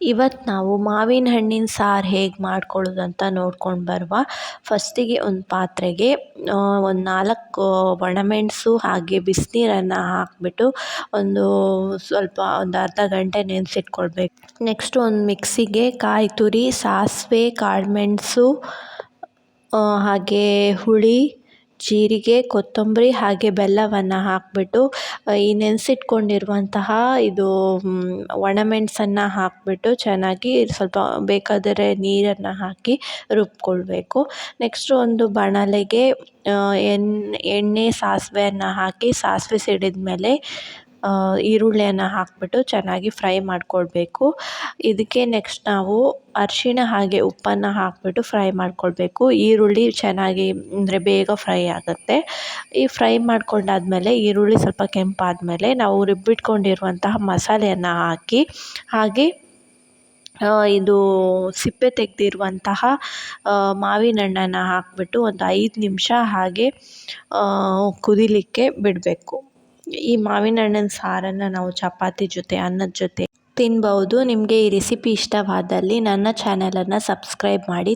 ಇವತ್ತು ನಾವು ಮಾವಿನ ಹಣ್ಣಿನ ಸಾರು ಹೇಗೆ ಮಾಡ್ಕೊಳ್ಳೋದು ಅಂತ ನೋಡ್ಕೊಂಡು ಬರುವ ಫಸ್ಟಿಗೆ ಒಂದು ಪಾತ್ರೆಗೆ ಒಂದು ನಾಲ್ಕು ಒಣಮೆಣಸು ಹಾಗೆ ಬಿಸಿನೀರನ್ನು ಹಾಕಿಬಿಟ್ಟು ಒಂದು ಸ್ವಲ್ಪ ಒಂದು ಅರ್ಧ ಗಂಟೆ ನೆನೆಸಿಟ್ಕೊಳ್ಬೇಕು. ನೆಕ್ಸ್ಟ್ ಒಂದು ಮಿಕ್ಸಿಗೆ ಕಾಯಿ ತುರಿ, ಸಾಸಿವೆ ಕಾಳುಮೆಣಸು ಹಾಗೆ ಹುಳಿ ಜೀರಿಗೆ, ಕೊತ್ತಂಬರಿ ಹಾಗೆ ಬೆಲ್ಲವನ್ನು ಹಾಕಿಬಿಟ್ಟು ಈ ನೆನೆಸಿಟ್ಕೊಂಡಿರುವಂತಹ ಇದು ಒಣಮೆಣಸನ್ನು ಹಾಕಿಬಿಟ್ಟು ಚೆನ್ನಾಗಿ ಸ್ವಲ್ಪ ಬೇಕಾದರೆ ನೀರನ್ನು ಹಾಕಿ ರುಬ್ಕೊಳ್ಬೇಕು. ನೆಕ್ಸ್ಟು ಒಂದು ಬಾಣಲೆಗೆ ಎಣ್ಣೆ ಎಣ್ಣೆ, ಸಾಸಿವೆಯನ್ನ ಹಾಕಿ ಸಾಸಿವೆ ಸಿಡಿದ ಮೇಲೆ ಈರುಳ್ಳಿಯನ್ನು ಹಾಕಿಬಿಟ್ಟು ಚೆನ್ನಾಗಿ ಫ್ರೈ ಮಾಡಿಕೊಳ್ಬೇಕು. ಇದಕ್ಕೆ ನೆಕ್ಸ್ಟ್ ನಾವು ಅರಿಶಿಣ ಹಾಗೆ ಉಪ್ಪನ್ನು ಹಾಕಿಬಿಟ್ಟು ಫ್ರೈ ಮಾಡಿಕೊಳ್ಬೇಕು. ಈರುಳ್ಳಿ ಚೆನ್ನಾಗಿ ಅಂದರೆ ಬೇಗ ಫ್ರೈ ಆಗುತ್ತೆ. ಈ ಫ್ರೈ ಮಾಡ್ಕೊಂಡಾದಮೇಲೆ ಈರುಳ್ಳಿ ಸ್ವಲ್ಪ ಕೆಂಪಾದಮೇಲೆ ನಾವು ರುಬ್ಬಿಟ್ಕೊಂಡಿರುವಂತಹ ಮಸಾಲೆಯನ್ನು ಹಾಕಿ, ಹಾಗೆ ಇದು ಸಿಪ್ಪೆ ತೆಗೆದಿರುವಂತಹ ಮಾವಿನ ಹಣ್ಣನ್ನು ಹಾಕಿಬಿಟ್ಟು ಒಂದು ಐದು ನಿಮಿಷ ಹಾಗೆ ಕುದಿಲಿಕ್ಕೆ ಬಿಡಬೇಕು. ಈ ಮಾವಿನ ಹಣ್ಣಿನ ಸಾರನ್ನು ನಾವು ಚಪಾತಿ ಜೊತೆ, ಅನ್ನದ ಜೊತೆ ತಿನ್ಬೌದು. ನಿಮಗೆ ಈ ರೆಸಿಪಿ ಇಷ್ಟವಾದಲ್ಲಿ ನನ್ನ ಚಾನಲನ್ನು ಸಬ್ಸ್ಕ್ರೈಬ್ ಮಾಡಿ.